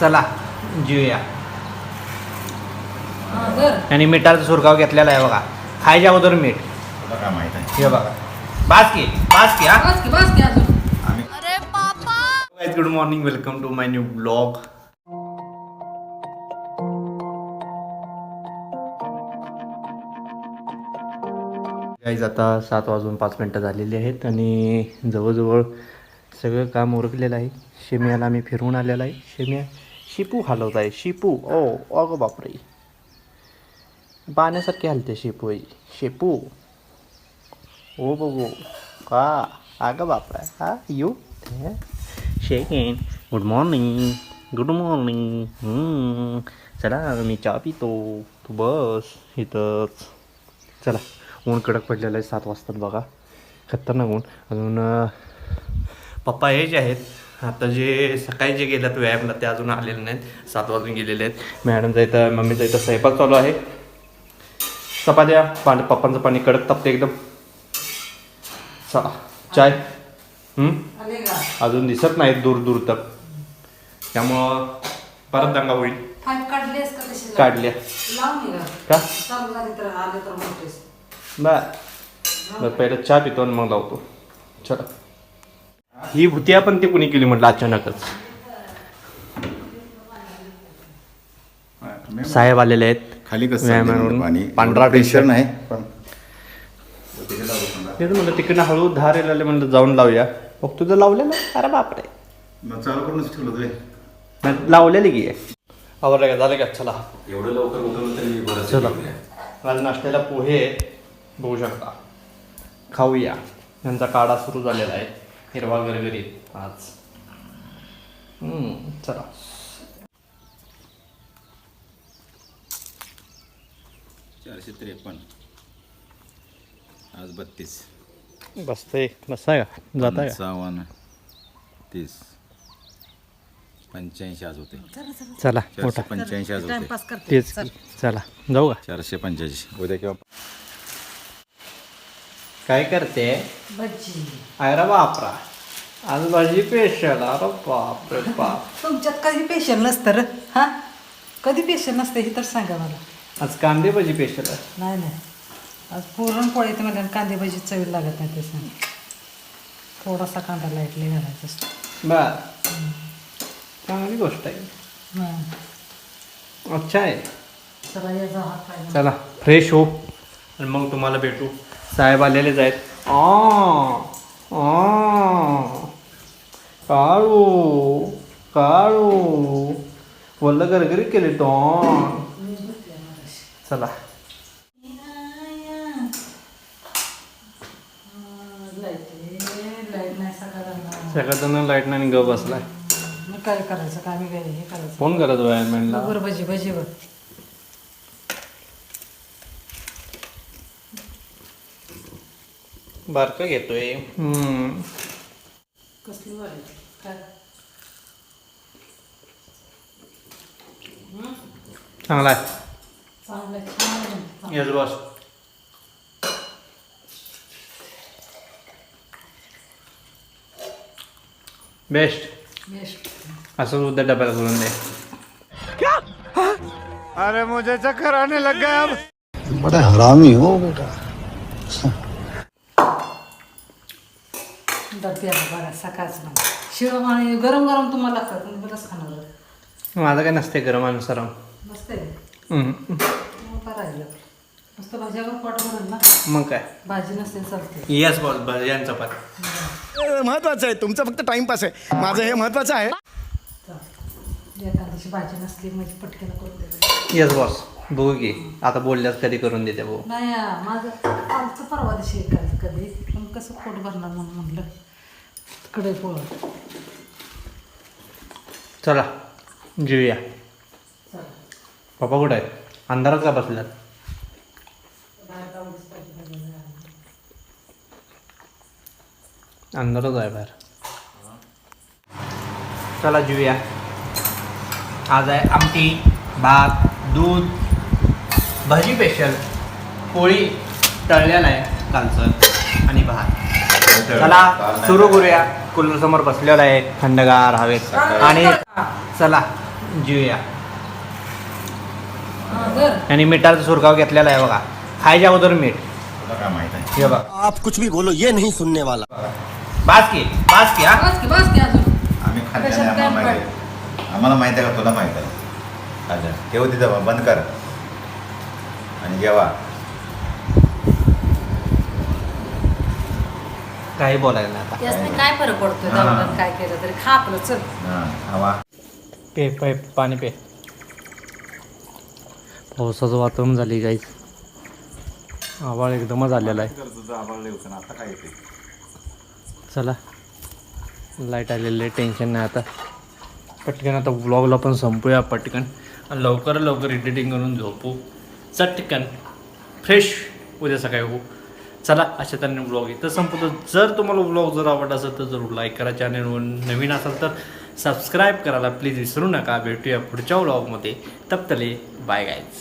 चला जेऊया. हा. आणि मिठाचा सुरकाव घेतलेला आहे बघा. खायच्या अगोदर मीठ. तुला काय माहीत आहे? हे बघा. बास की बास की हा. बस की बस की अजून. आम्ही good morning welcome to my new blog guys आता सात वाजून पाच मिनटं झालेली आहेत आणि जवळजवळ सगळं काम उरकलेलं आहे. शेमियाला आम्ही फिरवून आलेला आहे. शेमिया शिपू हलवत आहे. शिपू ओ अगं बापरे. पाण्यासारखे हलते शिपू आहे शेपू. ओ बघू. का? अगं बापरा. हा यू. शेकेन गुड मॉर्निंग गुड मॉर्निंग चला मी चहा पितो. तू बस इथंच. चला ऊन कडक पडलेलं आहे. सात वाजतात बघा. खतरनाक ऊन. अजून पप्पा हे जे आहेत आता जे सकाळी जे गेल्यात व्यायामला ते अजून आलेले नाहीत. सात वाजून गेलेले आहेत. मॅडमचा इथं मम्मीचा इथं स्वयंपाक चालू आहे. चपात्या पाणी पप्पांचं पाणी कडक तापते एकदम. चाय. अजून दिसत नाहीत दूर दूर तक. त्यामुळं परत दंगा होईल. काढल्या. का? बर पहिलं चहा पितो आणि मग लावतो. चला. ही भूतिया पण ती कुणी केली म्हटलं अचानकच? साहेब आलेले आहेत. खाली कसं पांढरा प्रेशर. नाही? पण. म्हणलं तिकडनं हळू धार येलेले म्हणलं जाऊन लावूया. मग तुझं लावलेलं? अरे बापरे. चालू करूनच ठेवलं लावलेली की? आवडलं का? झालं का? चला. एवढं लवकर उठवलं तरी बरंच चला. आज नाश्त्याला पोहे बघू शकता. खाऊया. यांचा काढा सुरू झालेला आहे. हिरवा गरगरीत आज. हम्म, चला. चारशे त्रेपन्न. आज बत्तीस. बसते बसताय का? जाताय का? पंचावन्न तीस. पंच्याऐंशी आज होते. चला चारशे पंच्याऐंशी आज होते. टाइमपास करते तेच की. चला जाऊ का? चारशे पंच्याऐंशी. उद्या किंवा काय करते? भज्जी अरे बापरा. आज भाजी पेशल अरे बाप रे बाप. तुमच्यात कधी पेशल नसतं रे? हा? कधी पेशल नसतं हे तर सांगा मला. आज कांदे भाजी पेशल आहे. नाही नाही. आज पुरणपोळी तर मला कांदे भजी चवी लागत नाही ते सांग. थोडासा कांदा लाईटली घालायचा असतो. बर. चांगली गोष्ट आहे. अच्छा आहे. चला हात पाय. चला फ्रेश हो. आणि मग तुम्हाला भेटू. साहेब आलेलेच आहेत काळू काळू. वल्ल गरगरी केले तो चला. आहे, लाइट नाही सकाळला सगळ्याजण लाइट नाही ग बसलाय काय करायचं काय हे करायचं. फोन करत वायरमॅनला बरोबर भजी भजी बारकं घेतोय. कसली चांगला आहे. चांगलं आहे, छान आहे. येस बॉस बेस्ट बेस्ट असं उद्या डब्याला करून दे. बड़ा हरामी हो बेटा। सकाळचं आणि गरम गरम तुम्हाला लागतात तुम्ही बरंच खाणार माझं काय नसते गरम अनुसारम मस्त आहे हम्म. मग काय राहिलं? मस्त भाज्यावर पोट भरून ना? मग काय? भाजी नसते चालते. येस बॉस भजन चपाती महत्वाचं आहे तुमचं फक्त टाइमपास आहे. माझं हे महत्वाचं आहे. चालते एखाद्याची भाजी नसली म्हणजे पटकन करून देते येस बॉस बघू की. आता बोलल्यास कधी करून देते भाऊ. नाही आ, माझं परवा दिवशी एखादं कधी पण कसं पोट भरणार म्हणून म्हणलं. कडे पोळ चला जेऊया. पप्पा कुठं आहेत? अंधारात का बसल्यात? अंधारच आहे बाहेर. चला जेऊया. आज आहे आमटी भात दूध भाजी स्पेशल पोळी तळलेला आहे कालचं आणि भात. चला सुरू करूया. कूलर समोर बसलेला आहे थंडगार हवेत. आणि चला. जेऊया. हां बर आणि मिठाचा सुरकाव घेतलेला आहे बघा. खायच्या अगोदर मीठ. तुला काय माहीत आहे? हे बघा. आप कुछ भी बोलो ये नहीं सुनने वाला. बास की बास की हा. बस की बस की अजून. आम्ही कशात आम्हाला माहिती आहे. आम्हाला माहिती आहे का? तुला माहीत आहे. अच्छा ठेव तिथं बंद कर. आणि जेवा. काही बोलायला नाही आता. यासने काय फरक पडतोय? हां. दवाखान्यात काय केलं तरी? खा आपलं चल. हां हवा. पे पे पाणी पे. पावसाचं वातावरण झाली गाईच आवाळ एकदमच आलेला आहे. आता काय येते चला. लाइट आलेलं आहे टेन्शन नाही आता. पटकन आता ब्लॉगला पण संपूया पटकन. आणि लवकर लवकर एडिटिंग करून झोपू. चटकन. फ्रेश उद्या सकाळी हो चला अशा तऱ्हेने ब्लॉग इथं संपतो जर तुम्हाला ब्लॉग जर आवडत असेल तर जरूर लाईक करा चॅनलवर नवीन असाल तर सबस्क्राईब करायला प्लीज विसरू नका. भेटूया पुढच्या ब्लॉगमध्ये तप्तले बाय गाईज